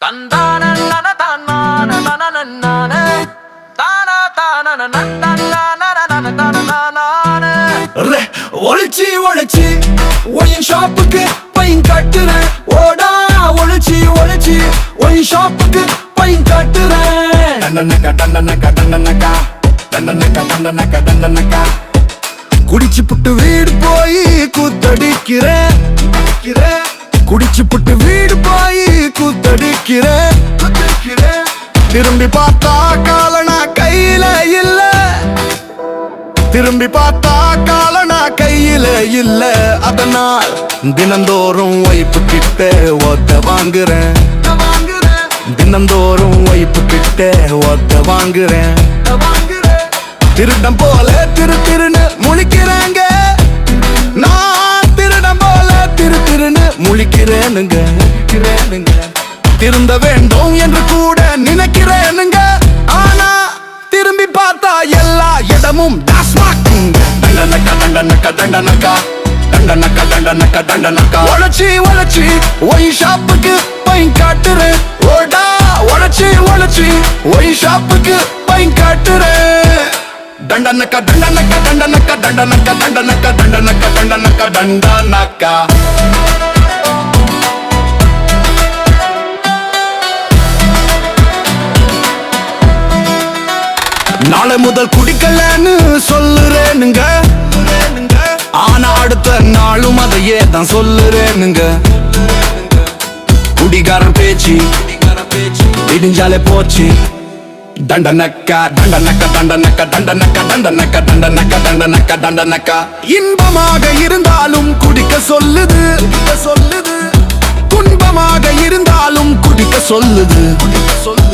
தந்தான தான தான தானா தான ரே, ஒளிச்சு ஒளிச்சு ஒயின் ஷாப்புக்கு பையன் கட்டுறேன். ஓடா ஒளிச்சு ஒளிச்சு ஒயின் ஷாப்புக்கு பையன் கட்டுறேன். டண்டனக்கா டண்டனக்கா டண்டனக்கா டண்டனக்கா டண்டனக்கா டண்டனக்கா குடிச்சு புட்டு வீடு போய் கூத்தடிக்கிறேன். குடிச்சு புட்டு வீடு திரும்பி பார்த்தா காலனா கையில இல்ல. திரும்பி பார்த்தா காலனா கையில இல்ல. அதனால் தினந்தோறும் வைப்பு கிட்ட ஒத்த வாங்குறேன். தினந்தோறும் வைப்பு கிட்ட ஒத்த வாங்குறேன். திருடம் போல திரு திருன்னு முழிக்கிறாங்க. நான் திருடம் போல திரு திருன்னு முழிக்கிறேனுங்க. முழிக்கிறேனுங்க. திருந்த வேண்டும் என்று கூட நினைக்கிறேனுங்க. ஆனா திரும்பி பார்த்தா எல்லா இடமும் உழைச்சி உழைச்சி ஒய் ஷாப்புக்கு பையன் காட்டுறேன். ஓடா உழைச்சி உழைச்சி ஒய் ஷாப்புக்கு பையன் காட்டுறேன். தண்டனக்கா தண்டனக்கா தண்டனக்கா தண்டனக்கா தண்டனக்கா தண்டனக்கா தண்டனக்கா தண்டனக்கா தண்டனக்கா. நாளை முதல் குடிக்கலன்னு சொல்லுறேனுங்க. ஆனா அடுத்த நாளும் அதையே தான் சொல்லுறேனுங்க. குடிகாரன் பேச்சு இடிஞ்சாலே போச்சு. தண்டனக்க தண்டனக்க தண்டனக்க தண்டனக்க தண்டனக்க தண்டனக்க தண்டனக்க தண்டனக்க இன்பமாக இருந்தாலும் குடிக்க சொல்லுது. சொல்லுது. துன்பமாக இருந்தாலும் குடிக்க சொல்லுது குடிக்க சொல்லுது.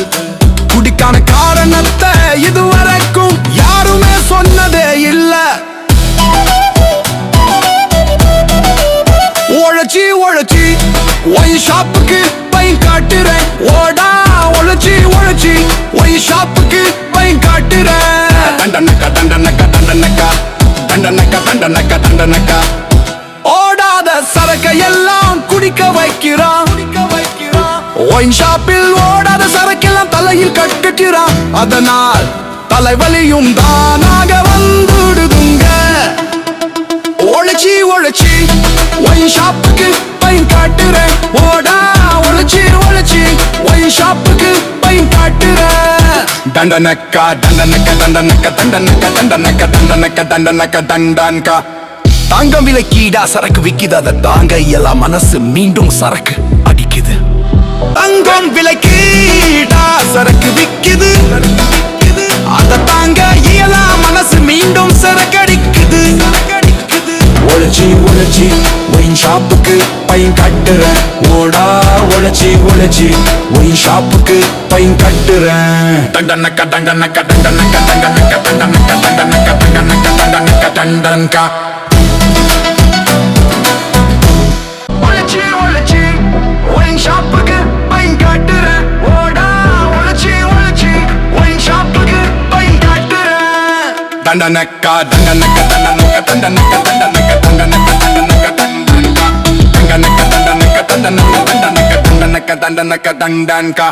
குடிக்கான காரணத்தை இதுவரைக்கும் யாருமே சொன்னதே இல்ல. உழைச்சி உழைச்சி ஒய் ஷாப்புக்கு பையன் காட்டுறேன். ஓடா உழைச்சி உழைச்சி ஒய் ஷாப்புக்கு பையன் காட்டுறேன். தண்டனக்கா தண்டனக்கா தண்டனக்கா. தண்டனக்கா தண்டனக்கா தண்டனக்கா. ஓடாத சரக்கை எல்லாம் குடிக்க வைக்கிறான். குடிக்க வைக்கிறான். ஒயின் ஷாப்பில் தலையில் கட்டுக்கிறான் அதனால் தலைவலியும் தானாக வந்துடுதுங்க. ஒழிச்சி ஒழிச்சி ஒய் ஷாப்புக்கு பையன் காட்டுறேன். ஓடா ஒழிச்சி ஒழிச்சி ஒய் ஷாப்புக்கு பையன் காட்டுறேன். தண்டனக்கா தண்டனக்க தண்டனக்க தண்டனக்க தண்டனக்க தண்டனக்க தண்டனக்க தண்டன்கா. தங்கம் விலை கீடா சரக்கு விக்குது அதை தாங்க இயலா மனசு மீண்டும் சரக்கு அடிக்குது. தங்கம் விலைக்கு சரக்கு விக்குது. அதை தாங்க இயலா மனசு மீண்டும் சரக்கு அடிக்குது உழைச்சி உழைச்சி ஒயின் ஷாப்புக்கு பையன் கட்டுறேன். ஓடா உழைச்சி உழைச்சி ஒயின் ஷாப்புக்கு பையன் கட்டுறேன். தண்டனக்க தண்டனக்க தண்டனக்க தண்டனக்க தண்டனக்க தண்டனக்க தண்டனக்க தண்டனக்க தண்டனக்க உழைச்சி தண்டனக்கா தண்டனக்க தண்டனக்க தண்டனக்க தண்டனக்க தண்டனக்க தண்டனக்க தண்டனக்கா தண்டனக்க தண்டனக்க தண்டனக்க தண்டனக்க தண்டனக்க தண்டனக்கா